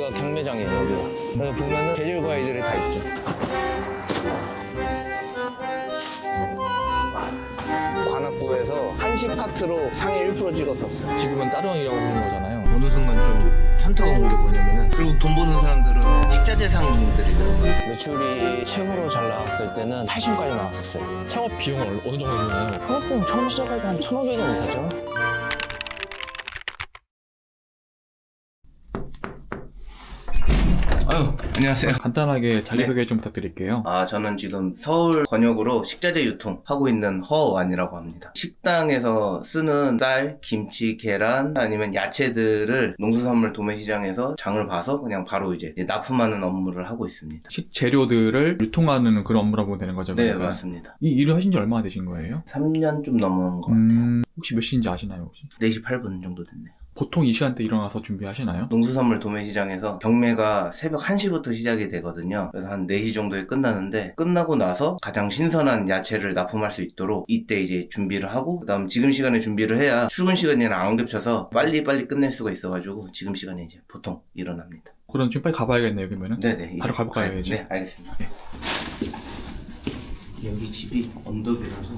여기가 경매장이에요, 여기가. 그래서 보면은 계절 과일들이 다 있죠. 관악구에서 한식 파트로 상해 1% 찍었었어요. 지금은 따릉이라고 부르는 거잖아요. 어느 순간 좀 현타가 온 게 뭐냐면은 결국 돈 버는 사람들은 식자재 상들이더라고요. 매출이 최고로 잘 나왔을 때는 80까지 나왔었어요. 창업 비용은 어느 정도 드나요? 한국보면 처음 시작할 때 한 1,500원 되죠. 아유, 안녕하세요. 간단하게 자기소개 좀 부탁드릴게요. 아, 저는 지금 서울 권역으로 식자재 유통 하고 있는 허완이라고 합니다. 식당에서 쓰는 쌀, 김치, 계란, 아니면 야채들을 농수산물 도매시장에서 장을 봐서 그냥 바로 이제 납품하는 업무를 하고 있습니다. 식재료들을 유통하는 그런 업무라고 되는 거죠? 네, 그러면? 맞습니다. 이 일을 하신 지 얼마나 되신 거예요? 3년 좀 넘은 것 같아요. 음, 혹시 몇 시인지 아시나요, 혹시? 4시 8분 정도 됐네요. 보통 이 시간대 일어나서 준비하시나요? 농수산물 도매시장에서 경매가 새벽 1시부터 시작이 되거든요. 그래서 한 4시 정도에 끝나는데 끝나고 나서 가장 신선한 야채를 납품할 수 있도록 이때 이제 준비를 하고 그다음 지금 시간에 준비를 해야 출근 시간이랑 안 겹쳐서 빨리 빨리 끝낼 수가 있어가지고 지금 시간에 이제 보통 일어납니다. 그럼 지금 빨리 가봐야겠네요, 그러면은? 네네. 바로 가볼까요, 이제? 네, 알겠습니다. 네. 여기 집이 언덕이라서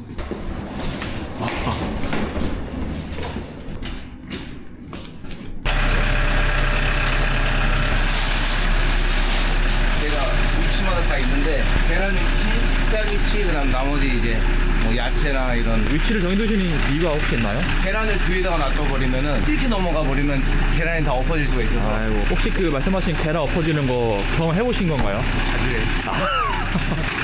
제가 위치마다 다 있는데 계란 위치, 쌀 위치, 그다음 나머지 이제 뭐 야채나 이런 위치를 정해두시는 이유가 혹시 있나요? 계란을 뒤에다가 놔둬버리면은 이렇게 넘어가 버리면 계란이 다 엎어질 수가 있어서 아이고, 혹시 그 말씀하신 계란 엎어지는 거 경험해 보신 건가요? 자주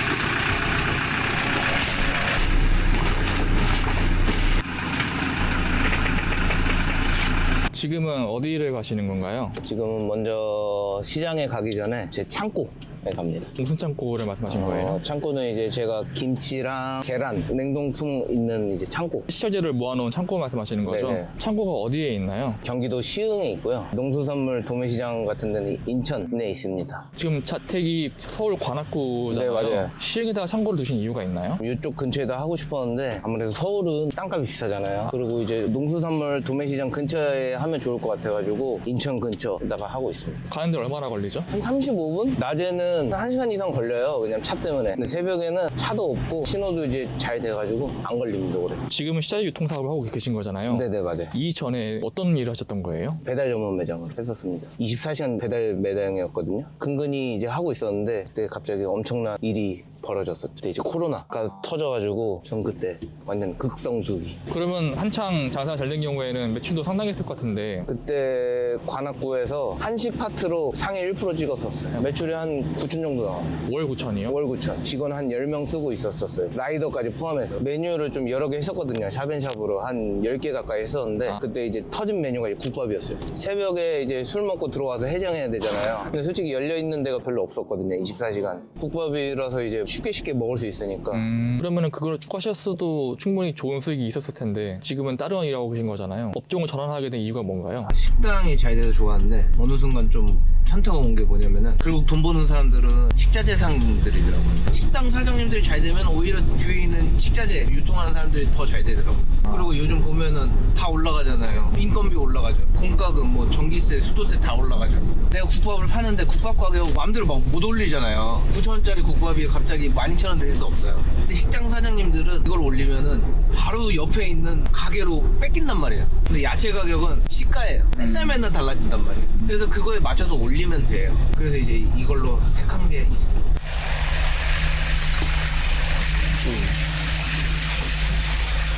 지금은 어디를 가시는 건가요? 지금은 먼저 시장에 가기 전에 제 창고 에 갑니다. 무슨 창고를 말씀하신 거예요? 어, 창고는 이제 제가 김치랑 계란, 냉동품 있는 이제 창고. 식자재를 모아놓은 창고 말씀하시는 거죠? 네네. 창고가 어디에 있나요? 경기도 시흥에 있고요. 농수산물 도매시장 같은 데는 인천에 있습니다. 지금 자택이 서울 관악구잖아요. 네, 맞아요. 시흥에다가 창고를 두신 이유가 있나요? 이쪽 근처에다 하고 싶었는데 아무래도 서울은 땅값이 비싸잖아요. 그리고 이제 농수산물 도매시장 근처에 하면 좋을 것 같아가지고 인천 근처에다가 하고 있습니다. 가는데 얼마나 걸리죠? 한 35분? 낮에는 1시간 이상 걸려요. 왜냐면 차 때문에. 근데 새벽에는 차도 없고 신호도 이제 잘 돼가지고 안 걸립니다, 오래. 지금은 식자재 유통 사업을 하고 계신 거잖아요. 네네, 맞아요. 이 전에 어떤 일을 하셨던 거예요? 배달 전문 매장을 했었습니다. 24시간 배달 매장이었거든요. 근근히 이제 하고 있었는데 그때 갑자기 엄청난 일이 벌어졌었죠. 그때 이제 코로나가 터져가지고 전 그때 완전 극성수기. 그러면 한창 장사가 잘 된 경우에는 매출도 상당했을 것 같은데 그때 관악구에서 한식 파트로 상해 1% 찍었었어요. 매출이 한 9천 정도 나와요. 월 9천이요? 월 9천. 직원 한 10명 쓰고 있었었어요. 라이더까지 포함해서. 메뉴를 좀 여러 개 했었거든요. 샵앤샵으로 한 10개 가까이 했었는데 아. 그때 이제 터진 메뉴가 이제 국밥이었어요. 새벽에 이제 술 먹고 들어와서 해장해야 되잖아요. 근데 솔직히 열려있는 데가 별로 없었거든요. 24시간. 국밥이라서 이제 쉽게 쉽게 먹을 수 있으니까. 음, 그러면은 그걸 쭉 하셨어도 충분히 좋은 수익이 있었을 텐데 지금은 다른 일하고 계신 거잖아요. 업종을 전환하게 된 이유가 뭔가요? 식당이 잘 돼서 좋았는데 어느 순간 좀 현타가 온 게 뭐냐면은 결국 돈 버는 사람들은 식자재 상들이더라고요. 식당 사장님들이 잘 되면 오히려 뒤에 있는 식자재 유통하는 사람들이 더 잘 되더라고요. 그리고 요즘 보면은 다 올라가잖아요. 인건비 올라가죠. 공과금, 뭐 전기세, 수도세 다 올라가죠. 내가 국밥을 파는데 국밥 가격 마음대로 막 못 올리잖아요. 9천원짜리 국밥이 갑자기 12,000원 될 수 없어요. 근데 식당 사장님들은 이걸 올리면은 바로 옆에 있는 가게로 뺏긴단 말이에요. 근데 야채 가격은 시가예요. 맨날 맨날 달라진단 말이에요. 그래서 그거에 맞춰서 올리면 돼요. 그래서 이제 이걸로 택한 게 있습니다.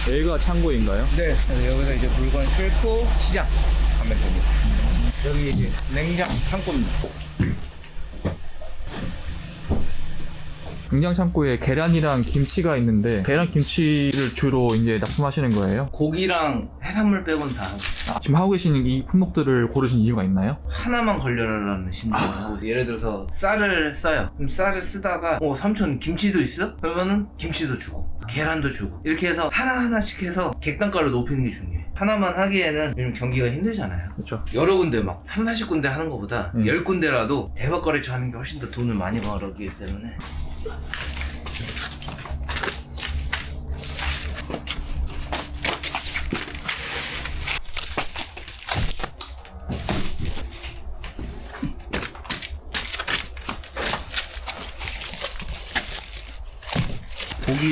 여기가 창고인가요? 네. 여기서 이제 물건 싣고 시장 가면 됩니다. 여기 이제 냉장 창고입니다. 공장 창고에 계란이랑 김치가 있는데 계란 김치를 주로 이제 납품하시는 거예요? 고기랑 해산물 빼고는 다 아, 지금 하고 계시는 이 품목들을 고르신 이유가 있나요? 하나만 걸려라라는 심정을 하고 있어요. 예를 들어서 쌀을 싸요. 그럼 쌀을 쓰다가 어 삼촌 김치도 있어? 그러면은 김치도 주고 계란도 주고 이렇게 해서 하나하나씩 해서 객단가를 높이는 게 중요해요. 하나만 하기에는 요즘 경기가 힘들잖아요. 그렇죠. 여러 군데 막 3, 40군데 하는 것보다 음. 10군데라도 대박 거래처 하는 게 훨씬 더 돈을 많이 벌었기 때문에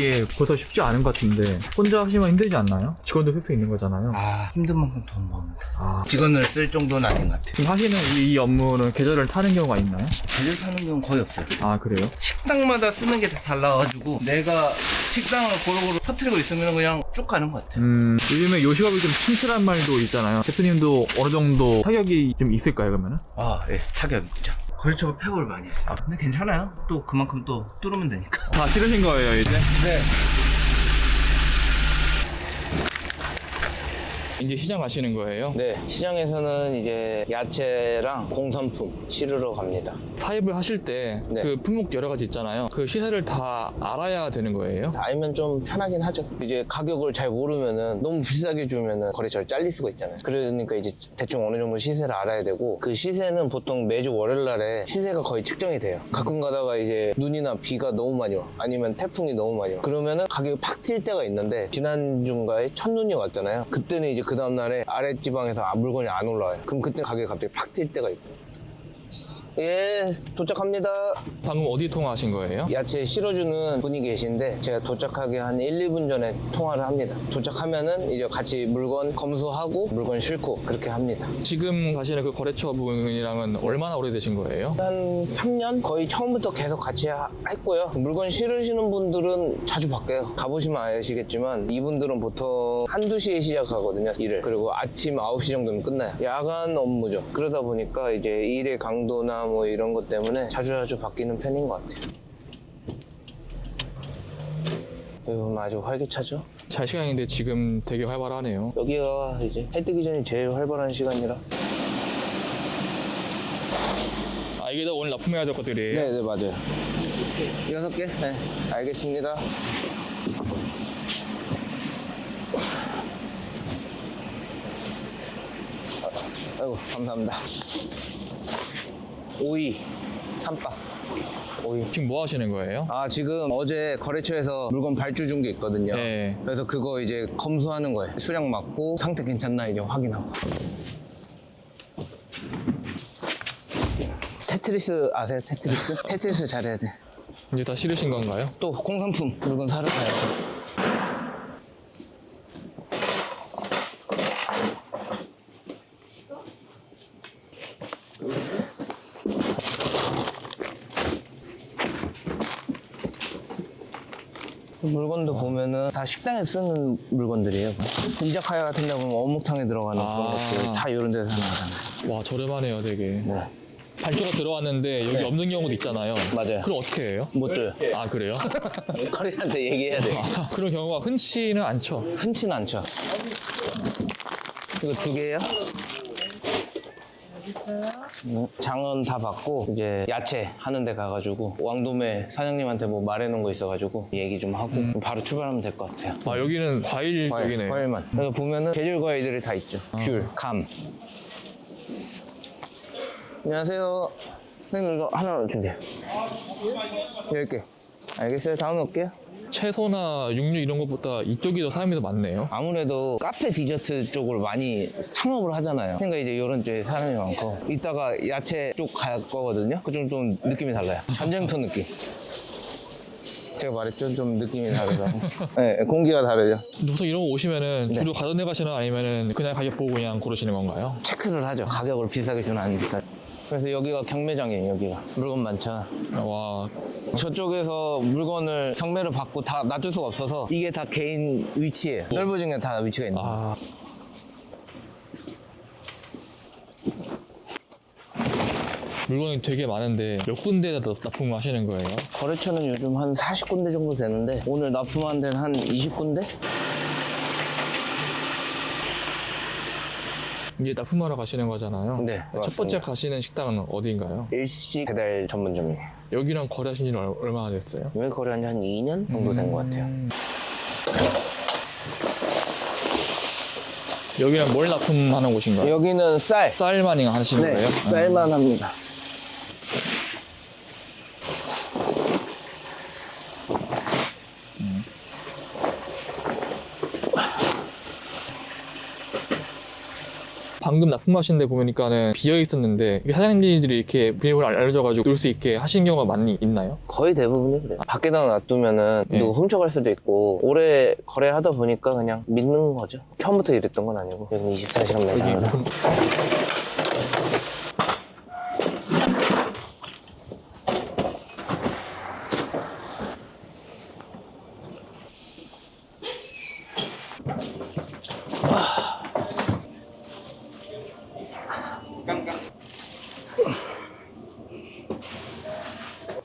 분위기에 벌써 쉽지 않은 것 같은데 혼자 하시면 힘들지 않나요? 직원도 쓸 수 있는 거잖아요. 아 힘든 만큼 돈돼 아, 직원을 쓸 정도는 아닌 것 같아 지금 하시는 이, 이 업무는 계절을 타는 경우가 있나요? 제일 사는 경우는 거의 없어요 아 그래요? 식당마다 쓰는 게 다 달라가지고 내가 식당을 고루고루 퍼뜨리고 있으면 그냥 쭉 가는 것 같아요 음 요즘에 요식업이 좀 침체란 말도 있잖아요. 대표님도 어느 정도 타격이 좀 있을까요 그러면은? 아, 예, 타격 있죠. 거리처가 폐업을 많이 했어요. 근데 괜찮아요. 또 그만큼 또 뚫으면 되니까. 다 싫으신 거예요 이제? 네. 이제 시장 가시는 거예요? 네, 시장에서는 이제 야채랑 공산품 실으러 갑니다. 사입을 하실 때 그 네. 품목 여러 가지 있잖아요. 그 시세를 다 알아야 되는 거예요? 알면 좀 편하긴 하죠. 이제 가격을 잘 모르면은 너무 비싸게 주면은 거래처를 잘릴 수가 있잖아요. 그러니까 이제 대충 어느 정도 시세를 알아야 되고 그 시세는 보통 매주 월요일 날에 시세가 거의 측정이 돼요. 가끔 가다가 이제 눈이나 비가 너무 많이 와. 아니면 태풍이 너무 많이 와. 그러면은 가격이 팍 튈 때가 있는데 지난주인가에 첫눈이 왔잖아요. 그때는 이제 그 다음날에 아랫지방에서 아, 물건이 안 올라와요. 그럼 그때 가격이 갑자기 팍튈 때가 있고. 예, 도착합니다. 방금 어디 통화하신 거예요? 야채 실어주는 분이 계신데 제가 도착하기 한 1, 2분 전에 통화를 합니다. 도착하면은 이제 같이 물건 검수하고 물건 싣고 그렇게 합니다. 지금 가시는 그 거래처 분이랑은 얼마나 오래되신 거예요? 한 3년 거의 처음부터 계속 같이 하- 했고요. 물건 실으시는 분들은 자주 바뀌어요. 가보시면 아시겠지만 이분들은 보통 한두 시에 시작하거든요. 일을. 그리고 아침 9시 정도면 끝나요. 야간 업무죠. 그러다 보니까 이제 일의 강도나 뭐 이런 것 때문에 자주자주 바뀌는 편인 것 같아요. 여기 보면 아주 활기차죠? 잘 시간인데 지금 되게 활발하네요. 여기가 이제 해 뜨기 전이 제일 활발한 시간이라 아 이게 다 오늘 납품해야 될 것들이에요? 네, 네, 맞아요. 여섯 개? 네, 알겠습니다. 아, 아이고, 감사합니다. 오이, 삼박, 오이. 지금 뭐 하시는 거예요? 아, 지금 어제 거래처에서 물건 발주 준 게 있거든요. 네. 그래서 그거 이제 검수하는 거예요. 수량 맞고 상태 괜찮나 이제 확인하고. 테트리스 아세요? 테트리스? 테트리스 잘해야 돼. 이제 다 실으신 건가요? 또 공산품 물건 사러 가야죠. 물건도 보면은 다 식당에 쓰는 물건들이에요. 분작하야 같은 데 보면 어묵탕에 들어가는 그런 아. 것들 다 이런 데서 나잖아요. 와 저렴하네요 되게. 네. 발주가 들어왔는데 여기 네. 없는 경우도 있잖아요. 맞아요. 그럼 어떻게 해요? 못 줘요. 아 그래요? 커리한테 얘기해야 돼. 아, 그런 경우가 흔치는 않죠. 흔치는 않죠. 이거 두 개예요? 음, 장은 다 받고 이제 야채 하는 데 가가지고 왕도매 사장님한테 뭐 말해놓은 거 있어가지고 얘기 좀 하고 바로 출발하면 될 것 같아요. 아 여기는 과일 과일, 쪽이네. 과일만. 그래서 보면은 계절 과일들이 다 있죠. 귤, 감. 안녕하세요. 선생님 이거 하나 주세요. 열 개. 알겠어요. 다음에 올게요. 채소나 육류 이런 것보다 이쪽이 더 사람이 더 많네요. 아무래도 카페 디저트 쪽으로 많이 창업을 하잖아요. 그러니까 이제 이런 쪽에 사람이 많고 이따가 야채 쪽 갈 거거든요. 그좀 좀 느낌이 달라요. 전쟁터 느낌. 제가 말했죠, 좀 느낌이 다르다고. 네, 공기가 다르죠. 보통 이런 거 오시면은 네. 주로 가던 데 가시나 아니면은 그냥 가격 보고 그냥 고르시는 건가요? 체크를 하죠. 가격을 비싸게 주나 안 비싸게. 그래서 여기가 경매장이에요. 여기가 물건 많죠. 와 저쪽에서 물건을 경매를 받고 다 놔둘 수가 없어서 이게 다 개인 위치예요. 넓어진 게 다 위치가 있는 거예요. 아. 물건이 되게 많은데 몇 군데다 납- 납품을 하시는 거예요? 거래처는 요즘 한 40군데 정도 되는데 오늘 납품한 데는 한 20군데? 이제 납품하러 가시는 거잖아요. 네, 첫 맞습니다. 번째 가시는 식당은 어디인가요? 일식 배달 전문점이에요. 여기랑 거래하신 지는 얼- 얼마나 됐어요? 여기 거래한 지한 2년 정도 된 것 같아요. 음. 여기는 뭘 납품하는 곳인가요? 여기는 쌀. 쌀만 하시는 네, 거예요? 쌀만 합니다. 방금 납품하신 데 보니까는 비어 있었는데 사장님들이 이렇게 비밀번호 알려줘가지고 넣을 수 있게 하신 경우가 많이 있나요? 거의 대부분이 그래요. 밖에다 놔두면은 네. 누가 훔쳐갈 수도 있고 오래 거래하다 보니까 그냥 믿는 거죠. 처음부터 이랬던 건 아니고 여기 24시간 여기 매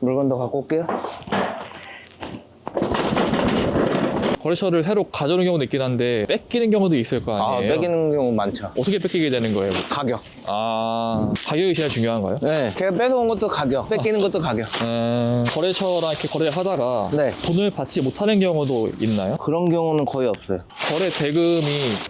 물건도 갖고 올게요. 거래처를 새로 가져오는 경우도 있긴 한데 뺏기는 경우도 있을 거 아, 아니에요? 뺏기는 경우 많죠. 어떻게 뺏기게 되는 거예요? 가격. 아 가격이 제일 중요한가요? 네. 제가 뺏어온 것도 가격. 뺏기는 것도 가격. 음, 거래처랑 이렇게 거래를 하다가 네. 돈을 받지 못하는 경우도 있나요? 그런 경우는 거의 없어요. 거래 대금이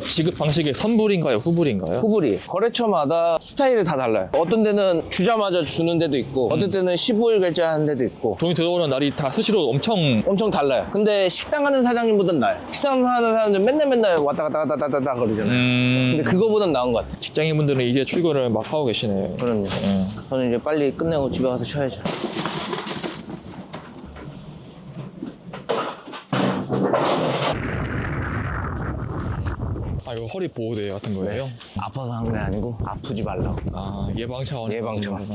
지급 방식이 선불인가요? 후불인가요? 후불이 거래처마다 스타일이 다 달라요. 어떤 데는 주자마자 주는 데도 있고, 어떤 때는 15일 결제하는 데도 있고, 돈이 들어오는 날이 다 수시로 엄청 엄청 달라요. 근데 식당 하는 사장님보 단 나아요. 식당 하는 사람들 맨날 맨날 왔다 갔다 갔다 갔다 갔다 그러잖아요. 음, 근데 그거보단 나은 것 같아요. 직장인분들은 이제 출근을 막 하고 계시네요. 그럼요. 음. 저는 이제 빨리 끝내고 집에 가서 쉬어야죠. 아 이거 허리 보호대 같은 거예요? 아파서 한 게 아니고 아프지 말라고. 아 예방 차원 예방 차원.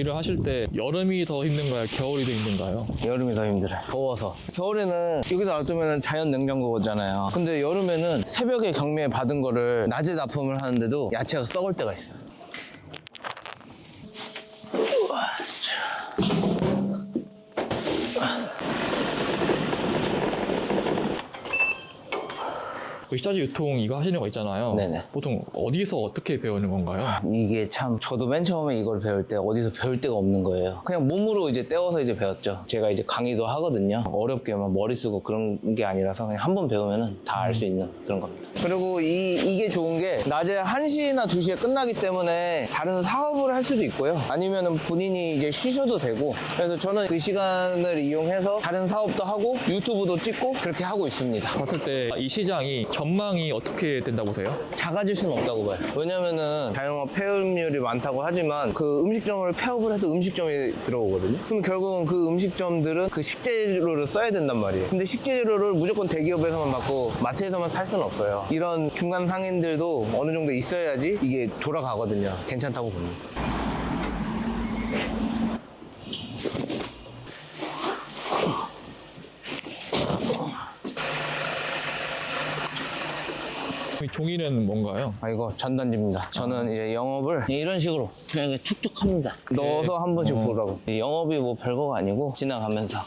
일을 하실 때 여름이 더 힘든가요? 겨울이 더 힘든가요? 여름이 더 힘들어요. 더워서. 겨울에는 여기다 놔두면 자연 냉장고잖아요. 근데 여름에는 새벽에 경매 받은 거를 낮에 납품을 하는데도 야채가 썩을 때가 있어요. 그 식자재 유통 이거 하시는 거 있잖아요. 네네. 보통 어디서 어떻게 배우는 건가요? 이게 참 저도 맨 처음에 이걸 배울 때 어디서 배울 데가 없는 거예요. 그냥 몸으로 이제 떼워서 이제 배웠죠. 제가 이제 강의도 하거든요. 어렵게 막 머리 쓰고 그런 게 아니라서 그냥 한 번 배우면은 다 알 수 있는 그런 겁니다. 그리고 이, 이게 좋은 게 낮에 1시나 2시에 끝나기 때문에 다른 사업을 할 수도 있고요. 아니면은 본인이 이제 쉬셔도 되고. 그래서 저는 그 시간을 이용해서 다른 사업도 하고 유튜브도 찍고 그렇게 하고 있습니다. 봤을 때 이 시장이 전망이 어떻게 된다고 보세요? 작아질 수는 없다고 봐요. 왜냐면은 자영업 폐업률이 많다고 하지만 그 음식점을 폐업을 해도 음식점이 들어오거든요. 그럼 결국은 그 음식점들은 그 식재료를 써야 된단 말이에요. 근데 식재료를 무조건 대기업에서만 받고 마트에서만 살 수는 없어요. 이런 중간 상인들도 어느 정도 있어야지 이게 돌아가거든요. 괜찮다고 봅니다. 종이는 뭔가요? 아 이거 전단지입니다. 저는 이제 영업을 이런 식으로 그냥 이렇게 툭툭 합니다. 넣어서 한 번씩 어. 보라고. 이 영업이 뭐 별거가 아니고 지나가면서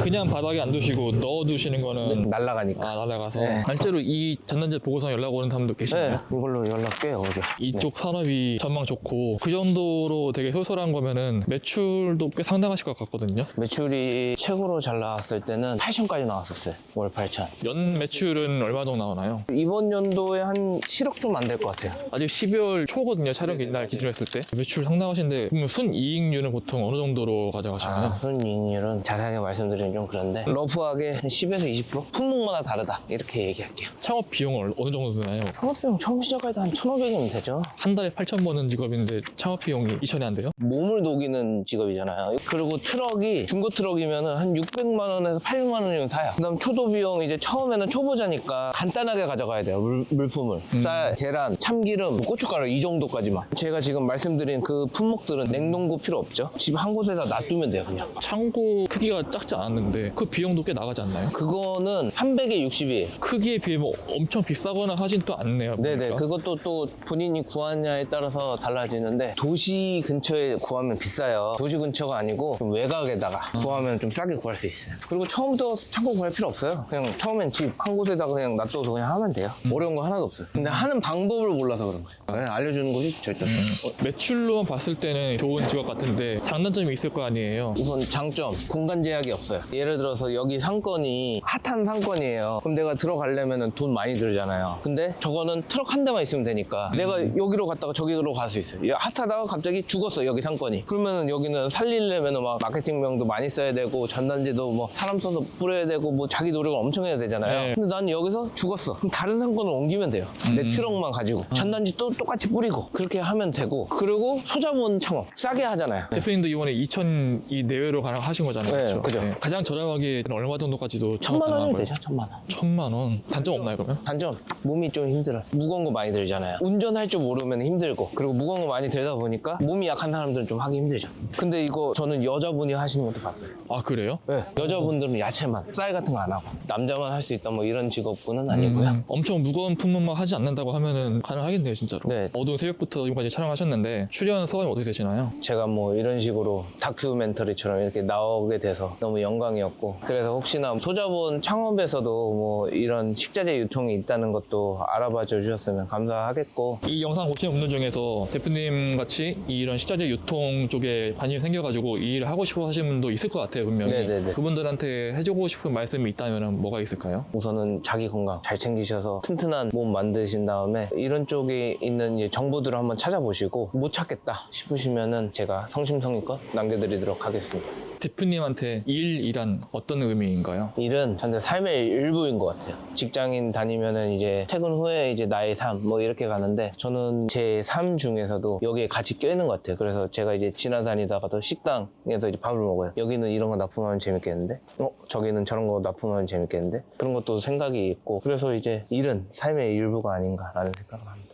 그냥 바닥에 안 두시고 넣어 두시는 거는 날라가니까. 아 날아가서 네. 실제로 이 전단지 보고서 연락 오는 사람도 네, 계시나요? 이걸로 연락 꽤 오죠. 이쪽 산업이 전망 좋고 그 정도로 되게 소설한 거면은 매출도 꽤 상당하실 것 같거든요. 매출이 최고로 잘 나왔을 때는 8천까지 나왔었어요. 월 8천. 연 매출은 얼마 정도 나오나요? 이번 연도에 한 7억 좀 안 될 것 같아요. 아직 12월 초거든요. 촬영 날 기준으로 했을 때 매출 상당하신데 그러면 순이익률은 보통 어느 정도로 가져가시나요? 아, 순이익률은 자세하게 말씀드리 면좀 그런데 러프하게 한 10에서 20% 품목마다 다르다 이렇게 얘기할게요. 창업 비용을 어느 정도 드나요? 창업비용 처음 시작할 때 한 1,500이면 되죠. 한 달에 8천 버는 직업인데 창업 비용이 2천이 안 돼요? 몸을 녹이는 직업이잖아요. 그리고 트럭이 중고 트럭이면 한 600만 원에서 800만 원이면 사요. 그다음 초도 비용 이제 처음에는 초보자니까 간단하게 가져가야 돼요. 물, 물품을 쌀, 계란, 참기름, 고춧가루 이 정도까지만. 제가 지금 말씀드린 그 품목들은 냉동고 필요 없죠. 집 한 곳에다 놔두면 돼요, 그냥. 창고 크기가 작지 않 았는데 그 비용도 꽤 나가지 않나요? 그거는 300에 60이에요. 크기에 비해 뭐 엄청 비싸거나 하진 또 않네요. 네네. 보니까. 그것도 또 본인이 구하냐에 따라서 달라지는데 도시 근처에 구하면 비싸요. 도시 근처가 아니고 좀 외곽에다가 구하면 좀 싸게 구할 수 있어요. 그리고 처음부터 창고 구할 필요 없어요. 그냥 처음엔 집 한 곳에다가 그냥 놔둬서 그냥 하면 돼요. 어려운 거 하나도 없어요. 근데 하는 방법을 몰라서 그런 거예요. 그냥 알려주는 것이 절대 없어요. 어, 매출로만 봤을 때는 좋은 직업 같은데 장단점이 있을 거 아니에요. 우선 장점 공간 제약이 없어요. 예를 들어서 여기 상권이 핫한 상권이에요. 그럼 내가 들어가려면 돈 많이 들잖아요. 근데 저거는 트럭 한 대만 있으면 되니까 내가 여기로 갔다가 저기로 갈 수 있어요. 야, 핫하다가 갑자기 죽었어 여기 상권이. 그러면은 여기는 살리려면 막 마케팅명도 많이 써야 되고 전단지도 뭐 사람 써서 뿌려야 되고 뭐 자기 노력을 엄청 해야 되잖아요. 네. 근데 난 여기서 죽었어. 그럼 다른 상권을 옮기면 돼요. 내 트럭만 가지고 전단지 또 똑같이 뿌리고 그렇게 하면 되고 그리고 소자본 창업 싸게 하잖아요. 대표님도 이번에 2천 이 내외로 가능하신 거잖아요. 네? 그죠. 가장 저렴하게 얼마 정도까지도 천만 거예요? 되죠, 천만 원. 천만 원. 단점 없나요 그러면? 단점 몸이 좀 힘들어 무거운 거 많이 들잖아요 운전할 줄 모르면 힘들고 그리고 무거운 거 많이 들다 보니까 몸이 약한 사람들은 좀 하기 힘들죠 근데 이거 저는 여자분이 하시는 것도 봤어요 아 그래요? 네, 여자분들은 야채만 쌀 같은 거 안 하고 남자만 할 수 있다 뭐 이런 직업군은 아니고요 음, 엄청 무거운 품목만 하지 않는다고 하면은 가능하겠네요 진짜로. 네. 어두운 새벽부터 지금까지 촬영하셨는데 출연 소감이 어떻게 되시나요? 제가 뭐 이런 식으로 다큐멘터리처럼 이렇게 나오게 돼서 너무 영 광이었고 그래서 혹시나 소자본 창업에서도 뭐 이런 식자재 유통이 있다는 것도 알아봐 주셨으면 감사하겠고 이 영상 보시는 분들 중에서 대표님 같이 이런 식자재 유통 쪽에 관심이 생겨가지고 이 일을 하고 싶어 하시는 분도 있을 것 같아요 분명히. 네네네. 그분들한테 해주고 싶은 말씀이 있다면 뭐가 있을까요? 우선은 자기 건강 잘 챙기셔서 튼튼한 몸 만드신 다음에 이런 쪽에 있는 정보들을 한번 찾아보시고 못 찾겠다 싶으시면은 제가 성심성의껏 남겨드리도록 하겠습니다. 대표님한테 일 이란 어떤 의미인가요? 일은 전체 삶의 일부인 것 같아요. 직장인 다니면은 이제 퇴근 후에 이제 나의 삶 뭐 이렇게 가는데 저는 제 삶 중에서도 여기에 같이 껴있는 것 같아요. 그래서 제가 이제 지나다니다가도 식당에서 이제 밥을 먹어요. 여기는 이런 거 납품하면 재밌겠는데? 어? 저기는 저런 거 납품하면 재밌겠는데? 그런 것도 생각이 있고 그래서 이제 일은 삶의 일부가 아닌가라는 생각을 합니다.